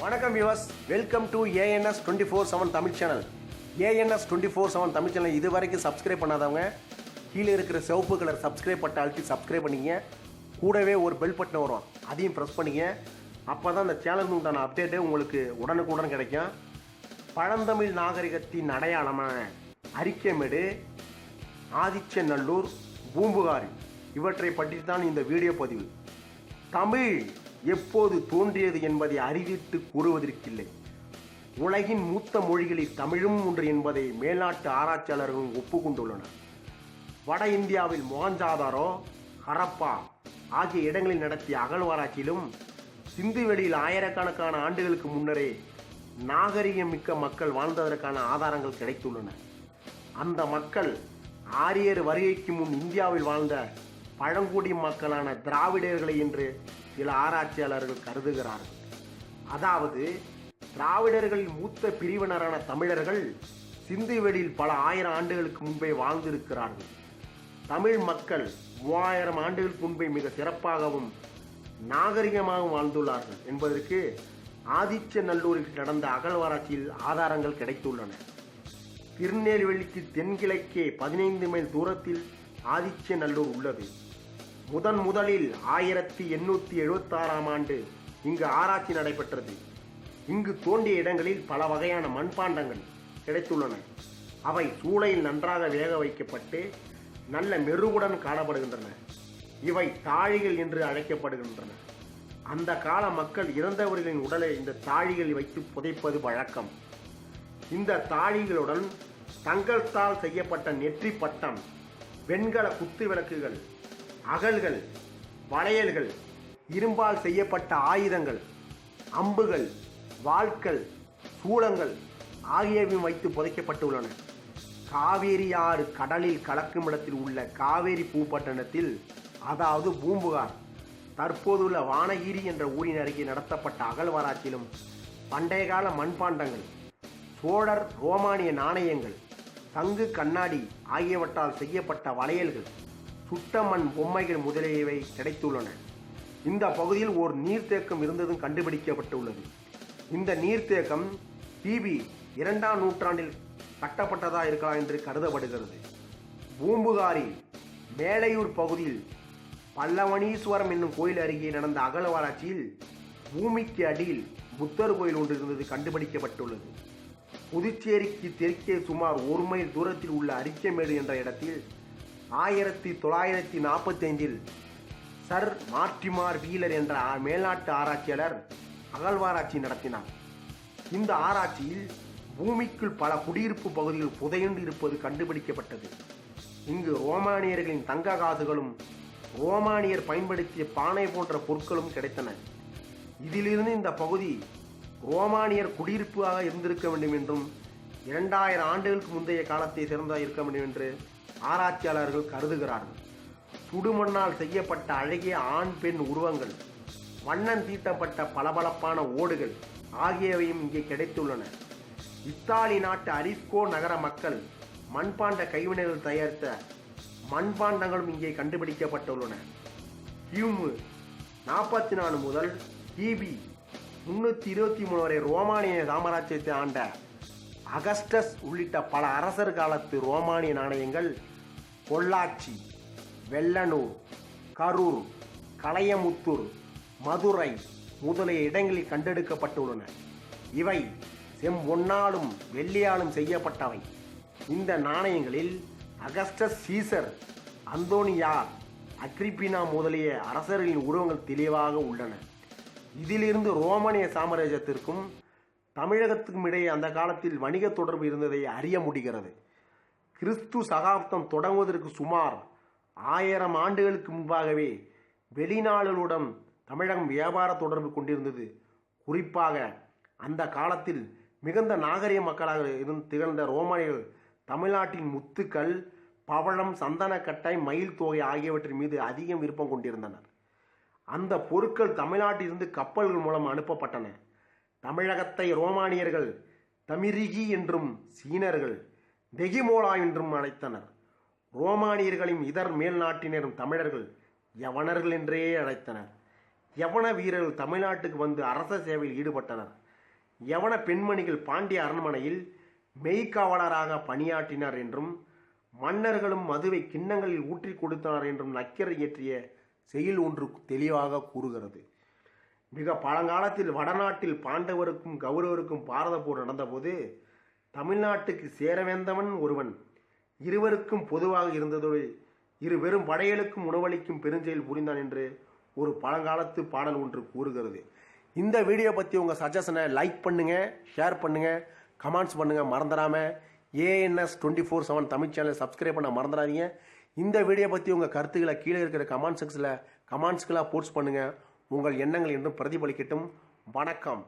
வணக்கம் viewers welcome to ANS twenty four seven Tamil channel ANS twenty four seven Tamil channel இது வரைக்கும் subscribe பண்ணாதவங்க கீழே இருக்கிற சிவப்பு கலர் சப்ஸ்கிரைப் பட்டை அழுத்தி சப்ஸ்கிரைப் பண்ணிங்க. கூடவே ஒரு பெல் பட்டன் வரும். அதையும் ப்ரெஸ் பண்ணிங்க. அப்போ தான் இந்த சேனலுக்கு உண்டான அப்டேட்டு உங்களுக்கு உடனுக்குடன் கிடைக்கும். பழந்தமிழ் நாகரிகத்தின் அடையாளமான அரிக்கமேடு ஆதிச்சநல்லூர் பூம்புகாரி. இவற்றை பற்றி தான் இந்த வீடியோ பதிவு. தமிழ் எப்போது தோன்றியது என்பதை அறிவித்து கூறுவதற்கில்லை. உலகின் மூத்த மொழிகளில் தமிழும் ஒன்று என்பதை மேல்நாட்டு ஆராய்ச்சியாளர்களும் ஒப்புக்கொண்டுள்ளனர். வட இந்தியாவில் மொகஞ்சாதாரோ ஹரப்பா ஆகிய இடங்களில் நடத்திய அகழ்வாராய்ச்சியிலும் சிந்துவெளியில் ஆயிரக்கணக்கான ஆண்டுகளுக்கு முன்னரே நாகரிகம் மிக்க மக்கள் வாழ்ந்ததற்கான ஆதாரங்கள் கிடைத்துள்ளன. அந்த மக்கள் ஆரியர் வருகைக்கு முன் இந்தியாவில் வாழ்ந்த பழங்குடி மக்களான திராவிடர்களை என்று சில ஆராய்ச்சியாளர்கள் கருதுகிறார்கள். அதாவது திராவிடர்களின் மூத்த பிரிவினரான தமிழர்கள் சிந்துவெளியில் பல ஆயிரம் ஆண்டுகளுக்கு முன்பே வாழ்ந்திருக்கிறார்கள். தமிழ் மக்கள் மூவாயிரம் ஆண்டுகளுக்கு முன்பே மிக சிறப்பாகவும் நாகரிகமாகவும் வாழ்ந்துள்ளார்கள் என்பதற்கு ஆதிச்சநல்லூரில் நடந்த அகழ்வாராய்ச்சியில் ஆதாரங்கள் கிடைத்துள்ளன. திருநெல்வேலிக்கு தென்கிழக்கே பதினைந்து மைல் தூரத்தில் ஆதிச்சநல்லூர் உள்ளது. முதன் முதலில் ஆயிரத்தி எண்ணூற்றி எழுபத்தாறாம் ஆண்டு இங்கு ஆராய்ச்சி நடைபெற்றது. இங்கு தோண்டிய இடங்களில் பல வகையான மண்பாண்டங்கள் கிடைத்துள்ளன. அவை சூளையில் நன்றாக வேக வைக்கப்பட்டு நல்ல மெருகுடன் காணப்படுகின்றன. இவை தாழிகள் என்று அழைக்கப்படுகின்றன. அந்த கால மக்கள் இறந்தவர்களின் உடலை இந்த தாழிகள் வைத்து புதைப்பது வழக்கம். இந்த தாழிகளுடன் தங்கத்தால் செய்யப்பட்ட நெற்றி பட்டம் வெண்கல குத்து விளக்குகள் அகல்கள் வளையல்கள் இரும்பால் செய்யப்பட்ட ஆயுதங்கள் அம்புகள் வாள்கள் சூளங்கள் ஆகியவையும் வைத்து புதைக்கப்பட்டுள்ளன. காவேரி ஆறு கடலில் கலக்கும் இடத்தில் உள்ள காவேரி பூப்பட்டணத்தில் அதாவது பூம்புகார் தற்போதுள்ள வானகிரி என்ற ஊரின் அருகே நடத்தப்பட்ட அகழ்வாராய்ச்சியிலும் பண்டைய கால மண்பாண்டங்கள் சோழர் ரோமானிய நாணயங்கள் தங்கு கண்ணாடி ஆகியவற்றால் செய்யப்பட்ட வளையல்கள் சுட்ட மண் பொம்மைகள் முதலியவை கிடைத்துள்ளன. இந்த பகுதியில் ஓர் நீர்த்தேக்கம் இருந்ததும் கண்டுபிடிக்கப்பட்டுள்ளது. இந்த நீர்த்தேக்கம் பிபி இரண்டாம் நூற்றாண்டில் கட்டப்பட்டதா இருக்கலாம் என்று கருதப்படுகிறது. பூம்புகாரி மேலையூர் பகுதியில் பல்லவனீஸ்வரம் என்னும் கோயில் அருகே நடந்த அகலவாராய்ச்சியில் பூமிக்கு அடியில் புத்தர் கோயில் ஒன்று இருந்தது கண்டுபிடிக்கப்பட்டுள்ளது. புதுச்சேரிக்கு தெற்கே சுமார் ஒரு மைல் தூரத்தில் உள்ள அரிக்கமேடு என்ற இடத்தில் ஆயிரத்தி தொள்ளாயிரத்தி நாற்பத்தி ஐந்தில் சர் மார்டிமார் வீலர் என்ற மேல்நாட்டு ஆராய்ச்சியாளர் அகழ்வாராய்ச்சி நடத்தினார். இந்த ஆராய்ச்சியில் பூமிக்குள் பல குடியிருப்பு பகுதிகள் புதையுண்டு இருப்பது கண்டுபிடிக்கப்பட்டது. இங்கு ரோமானியர்களின் தங்க காசுகளும் ரோமானியர் பயன்படுத்திய பானை போன்ற பொருட்களும் கிடைத்தன. இதிலிருந்து இந்த பகுதி ரோமானியர் குடியிருப்பாக இருந்திருக்க வேண்டும் என்றும் இரண்டாயிரம் ஆண்டுகளுக்கு முந்தைய காலத்தை சிறந்ததாக இருக்க வேண்டும் என்று ஆராய்ச்சியாளர்கள் கருதுகிறார்கள். சுடுமண்ணால் செய்யப்பட்ட அழகிய ஆண் பெண் உருவங்கள் வண்ணம் தீட்டப்பட்ட பளபளப்பான ஓடுகள் ஆகியவையும் இங்கே கிடைத்துள்ளன. இத்தாலி நாட்டு அரிஸ்கோ நகர மக்கள் மண்பாண்ட கைவினைகள் தயாரித்த மண்பாண்டங்களும் இங்கே கண்டுபிடிக்கப்பட்டுள்ளன. கிமு நாற்பத்தி நாலு முதல் கிபி முன்னூற்றி இருபத்தி மூணு வரை ரோமானிய சாம்ராஜ்யத்தை ஆண்ட அகஸ்டஸ் உள்ளிட்ட பல அரசர் காலத்து ரோமானிய நாணயங்கள் பொள்ளாச்சி வெள்ளனூர் கரூர் களையமுத்தூர் மதுரை முதலிய இடங்களில் கண்டெடுக்கப்பட்டுள்ளன. இவை செம்பொன்னாலும் வெள்ளியாலும் செய்யப்பட்டவை. இந்த நாணயங்களில் அகஸ்டஸ் சீசர் அந்தோனியார் அக்ரிப்பினா முதலிய அரசர்களின் உருவங்கள் தெளிவாக உள்ளன. இதிலிருந்து ரோமானிய சாம்ராஜ்யத்திற்கும் தமிழகத்துக்கும் இடையே அந்த காலத்தில் வணிக தொடர்பு இருந்ததை அறிய முடிகிறது. கிறிஸ்து சகாப்தம் தொடங்குவதற்கு சுமார் ஆயிரம் ஆண்டுகளுக்கு முன்பாகவே வெளிநாடுகளுடன் தமிழகம் வியாபார தொடர்பு கொண்டிருந்தது. குறிப்பாக அந்த காலத்தில் மிகுந்த நாகரிக மக்களாக இருந்து திகழ்ந்த ரோமானியர்கள் தமிழ்நாட்டின் முத்துக்கள் பவளம் சந்தனக்கட்டை மயில் தொகை ஆகியவற்றின் மீது அதிகம் விருப்பம் கொண்டிருந்தனர். அந்த பொருட்கள் தமிழ்நாட்டிலிருந்து கப்பல்கள் மூலம் அனுப்பப்பட்டன. தமிழகத்தை ரோமானியர்கள் தமிரிகி என்றும் சீனர்கள் தெகிமோலா என்றும் அழைத்தனர். ரோமானியர்களையும் இதர் மேல் நாட்டினரும் தமிழர்கள் யவனர்கள் என்றே அழைத்தனர். யவன வீரர்கள் தமிழ்நாட்டுக்கு வந்து அரச சேவையில் ஈடுபட்டனர். யவன பெண்மணிகள் பாண்டிய அரண்மனையில் மெய்க்காவலராக பணியாற்றினார் என்றும் மன்னர்களும் மதுவை கிண்ணங்களில் ஊற்றி கொடுத்தனர் என்றும் நக்கீரர் இயற்றிய செயல் ஒன்று தெளிவாக கூறுகிறது. மிக பழங்காலத்தில் வடநாட்டில் பாண்டவருக்கும் கௌரவருக்கும் பாரத போர் நடந்தபோது தமிழ்நாட்டுக்கு சேரவேந்தவன் ஒருவன். இருவருக்கும் பொதுவாக இருந்ததோடு இரு வெறும் படையலுக்கும் உணவளிக்கும் பெருஞ்செயல் புரிந்தான் என்று ஒரு பழங்காலத்து பாடல் ஒன்று கூறுகிறது. இந்த வீடியோ பற்றி உங்கள் சஜஷனை லைக் பண்ணுங்கள் ஷேர் பண்ணுங்கள் கமெண்ட்ஸ் பண்ணுங்கள் மறந்துடாமல் ANS twenty four seven Tamil சேனலை சப்ஸ்கிரைப் பண்ண மறந்துடாதீங்க. இந்த வீடியோ பற்றி உங்கள் கருத்துக்களை கீழே இருக்கிற கமெண்ட் செக்ஸில் கமெண்ட்ஸ்களாக போஸ்ட் பண்ணுங்கள் உங்கள் எண்ணங்கள் என்றும் பிரதிபலிக்கட்டும். வணக்கம்.